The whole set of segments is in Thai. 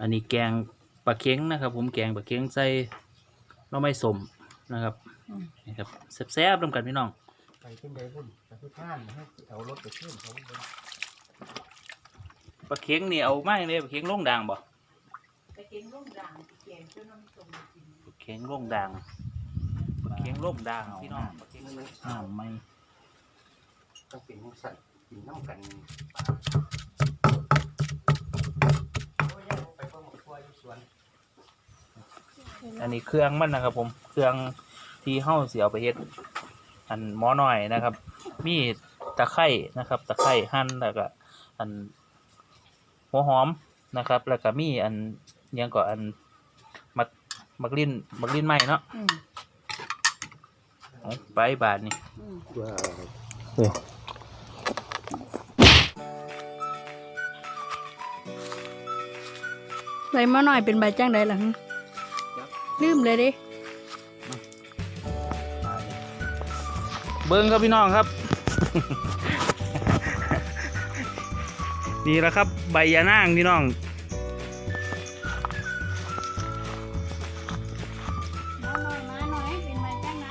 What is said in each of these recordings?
อันนี้แกงปลาเค็งนะครับ ผมแกงปลาเค็งใส่หน้อไม้สมนะครับอืมนี่ครับแซ่บๆร่วมกันพี่น้องไปขึ้นได้บุญไปขึ้นท่านให้เอารถไปขึ้นเขาบนปลาเค็งนี่เอามาอย่างไรปลาเค็งโล่งด่างบ่ไปกินร่มด่างแกงเพื่อน้ำส้มกินปลาเค็งโล่งด่างปลาเค็งโล่งด่างพี่น้องปลาเค็งอ้าวไม่ต้องเป็นของสัตว์กินน้ำกันโอ้ยเอาไปพ่อหมกครัวอยู่สวน อันนี้เครื่องมันนะครับ ผมเครื่องที่เฮาสิเอาไปเฮ็ดอันหม้อน้อยนะครับ มีตะไคร่นะครับ ตะไคร่หั่นแล้วก็อันหัวหอมนะครับ แล้วก็มีอันอิหยังก็อันมักมักลิ้นมักลิ้นไหมเนาะอืมเอาไปบาทนี่อืมว่าใบมะหน่อยเป็นใบจ้างใดหลัง ลืมเลยดิเบิ้งครับพี่น้องครับ นี่แหละครับ ใบยานางพี่น้องมาหน่อยมาหน่อยเป็นใบจ้างใด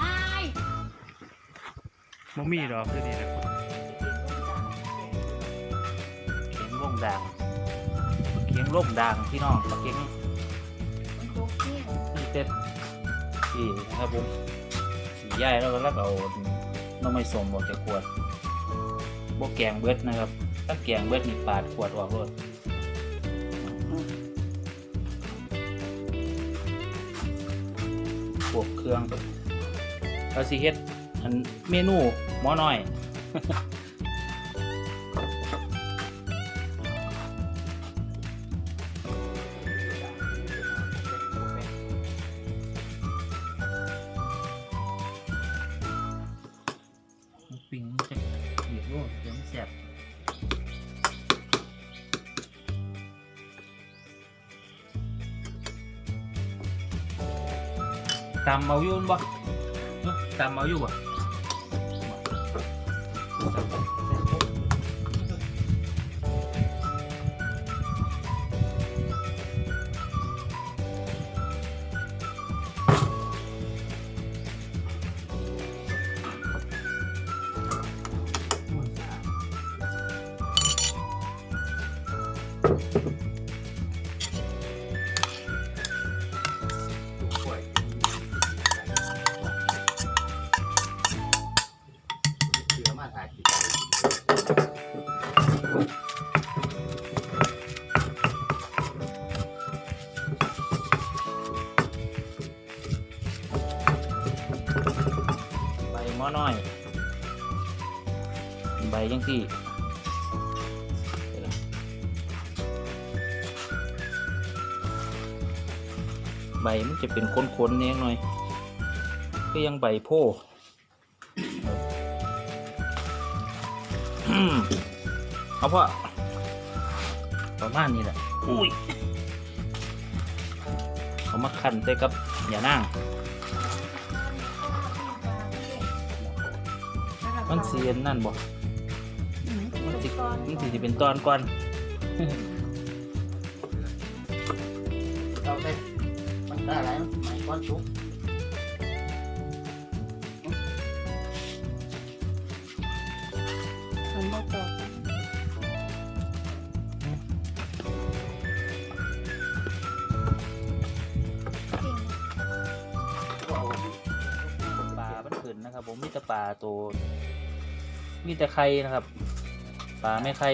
มมีดอกคือดีนะเขียงล่มด่างเขียงล่มด่างพี่น้องเขียง เต็ดนี่นะครับผมสีใหญ่แล้วก็แล้วเอาน้องไม่สมออกจากขวดบวกแกงเบิดนะครับถ้าแกงเบิดนี่ปาดขวดออกเลยพวกเครื่องเราสิเฮ็ดอันเมนูหม้อน้อยำเอาอยู่บ่ตำเอาอยู่บ่ มเอาอยู่บ่ใบม้อน้อย ใบยังที่ใบมันจะเป็นค้นๆเนี่ยหน่อย ก็ยังใบโพ เอาพ่อประมาณนี้แหละอุ้ยเอามาขันใส่กับอย่านั่งมันเสียนนั่นบ่มันสิมันสิสิเป็นตอนก่อนเราได้มันได้อะไรไม่ก้อนชุบ ปลาตัวมีแต่ไข่นะครับ ปลาไม่ไข่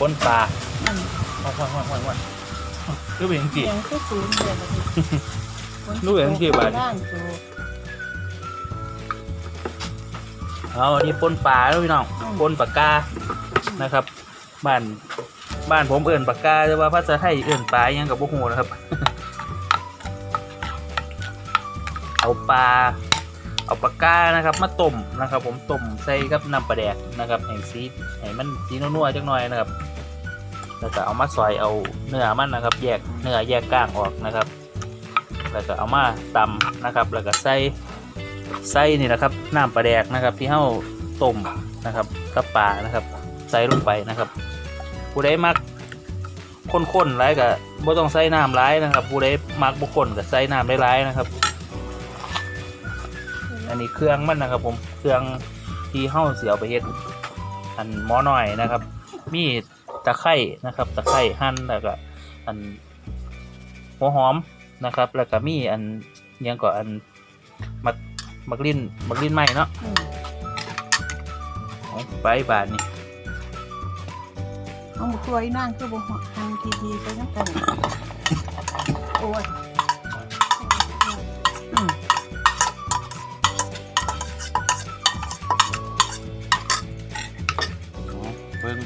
ปนปลาอืมห้อยห้อยห้อยห้อยห้อยคือเป็นจีเสียงก็สูงเลยบัดนี้รู้เองสิบัดนี้ร่างสูงเอาอันนี้ปนปลาแล้วพี่น้องอืมปนปากกานะครับบ้านบ้านผมเอื่นปากกาแต่ว่าภาษาไทยเอื่นปลาอิหยังกับพวกหูนะครับ เอาปลา เอาปากกานะครับมาต้มนะครับ ผมต้มใส่กับน้ำปลาแดกนะครับให้สีให้มันสีนัวๆจักหน่อยนะครับ แล้วก็เอามาซอยเอาเนื้อมันนะครับ แยกเนื้อแยกก้างออกนะครับ แล้วก็เอามาตำนะครับ แล้วก็ใส่ใส่นี่นะครับน้ำปลาแดกนะครับ ที่เฮาต้มนะครับกับปลานะครับใส่ลงไปนะครับผู้ใดมักข้นๆหลายก็บ่ต้องใส่น้ำหลายนะครับผู้ใดมักบ่ข้นก็ใส่น้ำหลายๆนะครับ อันนี้เครื่องมันนะครับ ผมเครื่องที่เฮาเสียเอาไปเฮ็ดอันหม้อน้อยนะครับ มีตะไคร่นะครับ ตะไคร่หั่นแล้วก็อันหัวหอมนะครับ แล้วก็มีอันอิหยังก็อันมักมักลิ้นมักลิ้นไหมเนาะอืมเอาไปบาทนี่เอาหมูตัวอีนางคือบ่หันทีๆไปน้ำกันโอ้ย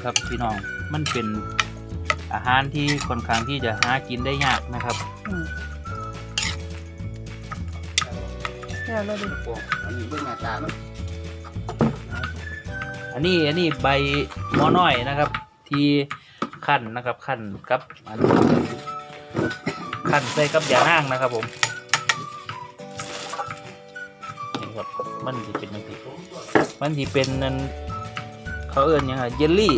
ครับพี่น้องมันเป็นอาหารที่ค่อนข้างที่จะหากินได้ยากนะครับอืมแล้วเราดิโอ้อันนี้เบื้องหน้าตามันอันนี้อันนี้ใบหม้อน้อยนะครับ ที่ขั้นนะครับขั้นกับอันขั้นใส่กับยานางนะครับผมนี่ครับมันที่เป็นยังไงมันที่เป็นนั่น เขาเอิ้นยังไงเยลลี่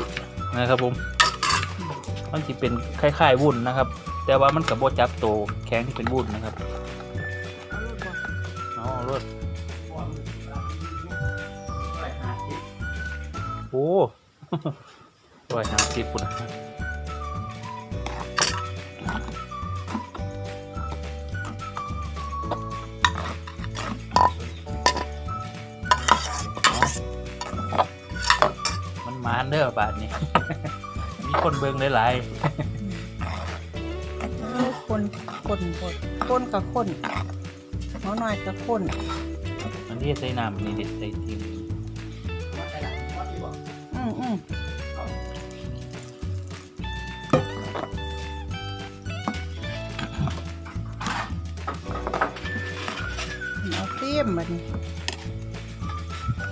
นะครับผมมันจีเป็นคล้ายๆวุ้นนะครับ แต่ว่ามันกับโบจับโตแข็งที่เป็นวุ้นนะครับเอาลูกบ่อ๋อรถโอ้ร้อยห้าสิบปุ่น มันมานเด้อบาทนี้ มีคนเบิ่งหลายเอาคนคนคนคนกับคนหมอน้อยกับคนๆอันนี้ใส่น้ำนี่เด็ดใส่ทิ้งอืมอืมเอาเตี้ยมบัดนี้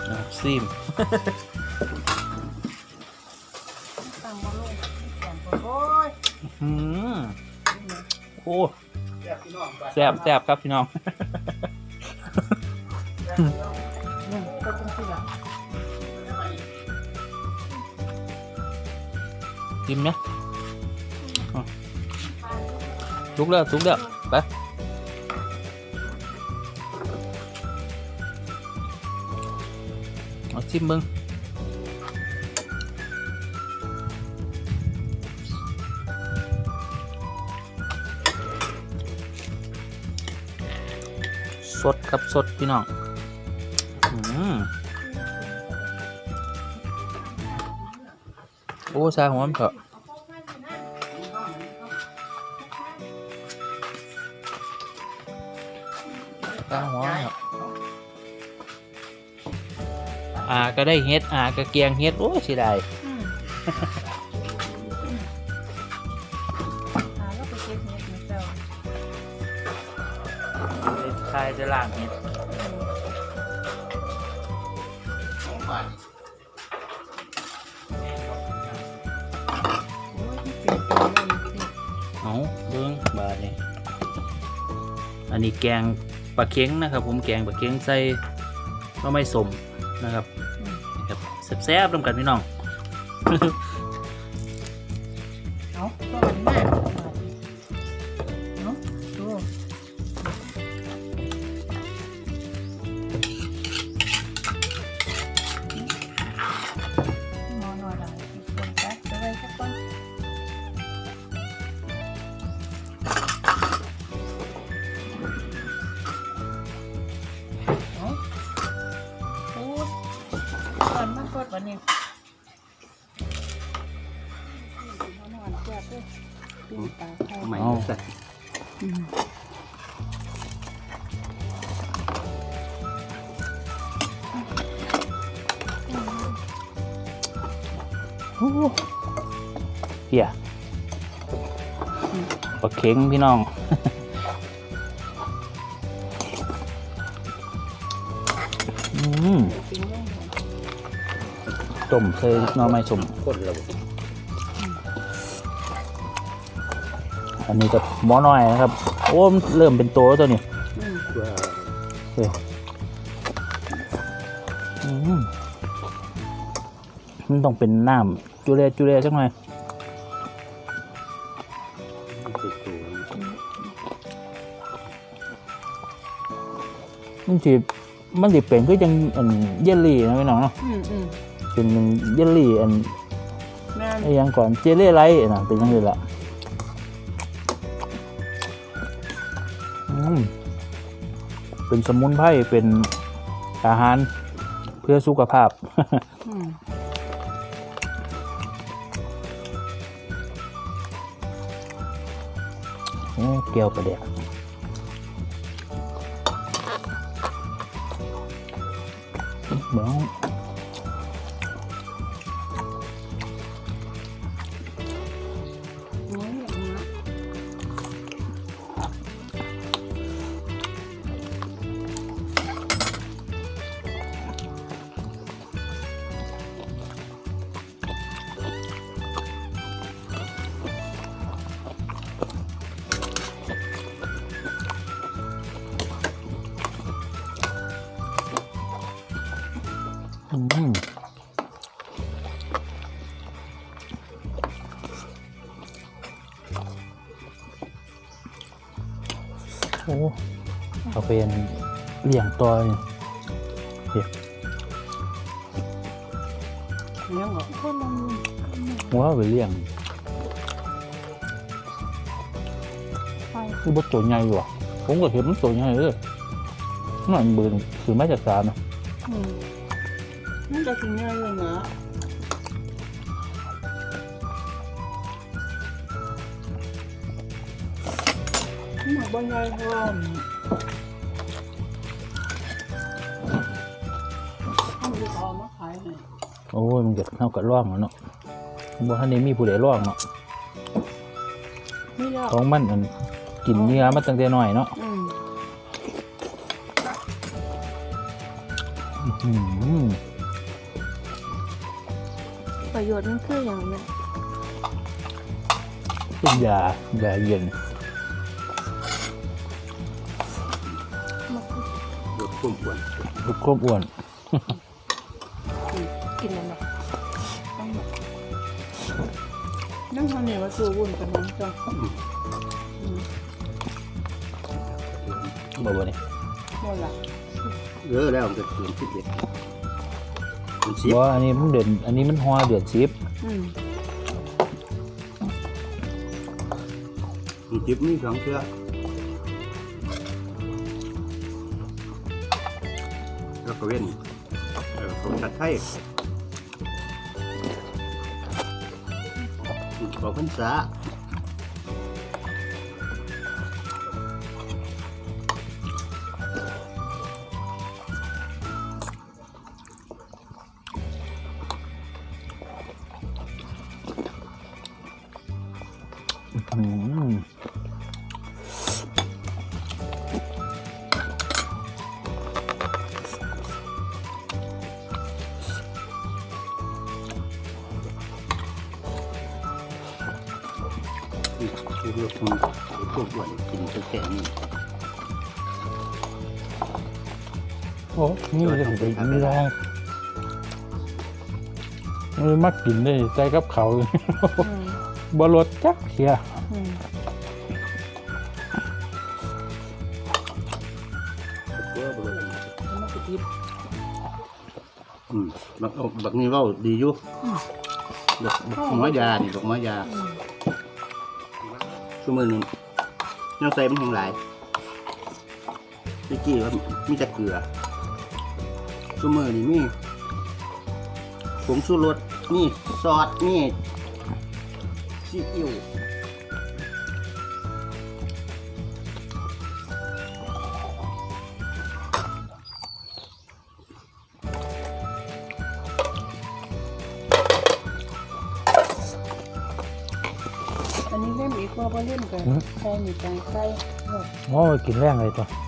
อะซิม อืมโอ้แซ่บแซ่บครับพี่น้องนี่ก็จังซี่ล่ะกินไหมอะสุกแล้วสุกแล้วไปเอาชิมมึง สดครับสดพี่น้องอืมโอ้ซาหัวมันเถอะตาหัวครับอาก็ได้เฮ็ดอาก็เกียงเฮ็ด โอ้สิได้ ใช่จะล่างเฮ็ดของบาทโอ้ยที่เปลี่ยนตัวเลยนี่สิเอาเบิ้งบาดนี่อันนี้แกงปลาเค็งนะครับ ผมแกงปลาเค็งใส่ก็ไม่สมนะครับนี่ครับแซ่บๆร่วมกันพี่น้อง เฮียปลาเข็งพี่น้อง อืมต้มใส่หน่องไม้สมคนเรา อันนี้ก็หมอน้อยนะครับ โอ้มนเริ่มเป็นโตแล้วตัวนี้อืมเพื่ออืมมันต้องเป็นน้ำจุเรจุเรสักหน่อยติดตัวมันสิมันสิเป็นก็ยังอันเยลลี่นะพี่น้องเนาะอืมอืมเป็นมันเยลลี่อันแม่นไอ้หยังก่อนเจลลี่ไลท์นะเป็นยังไงล่ะ เป็นสมุนไพรเป็นอาหารเพื่อสุขภาพอืมโอ้แก้วประเดี๋ยวเบ้อน โอ้เอาเป็นเลี้ยงตัวนี่เลี้ยงเหรอคนละมือหัวเอาไปเลี้ยงไฟคือบดตัวใหญ่อยู่อะผมก็เห็นมันตัวใหญ่เลยนั่นเบืนคือมาจากสารนะอืมนั่นจะกินง่ายเลยนะ หมักบะยายพร้อมทำดีเอามาขายให้โอ้ยมันก็เท่ากับร่องแล้วเนาะบ่ทันได้มีผู้ใดร่องเนาะไม่ยากของมันอันกินเนื้อมาตั้งแต่น้อยเนาะอืมอื้อหือประโยชน์มันคืออย่างเนี้ยเป็นยายาเย็นมัน ความอ้วนลดความอ้วน กินอะไรต้องแบบนั่งทำเนี่ยว่าตัววุ่นกันน้องจังอืมบ่บ่นี่หมดละเยอะแล้วมันจะเกินสิบเอ็ดมันสิบบ่อันนี้มันเดือนอันนี้มันฮอเดือนสิบอืมมันสิบมีสองเชือก ก็เว้นเออเขาตัดไทยขอพรรษา วนกินแต่แต่นี่โอ้นี่มันจะไปไม่ได้มันมักกินได้ใส่กับเขาวอืมบ่รสจักเทียอืมตัวบริแล้วมันก็ติดอืมบักเอาบักนี่เว่าดีอยู่บักบักหมอยานี่บักหมอยาอืมชั่วโมงหนึง ยังใส่มันแห้งหลายพี่กี้ว่ามีแต่เกลือชูมือนี่มีผงชูรสนี่ซอสนี่ซีอิ๊ว อันนี้เล่มอีกว่าบ่เล่มกันอืมใส่มีจังใส่เออหมอกินแรงเลยตัวอ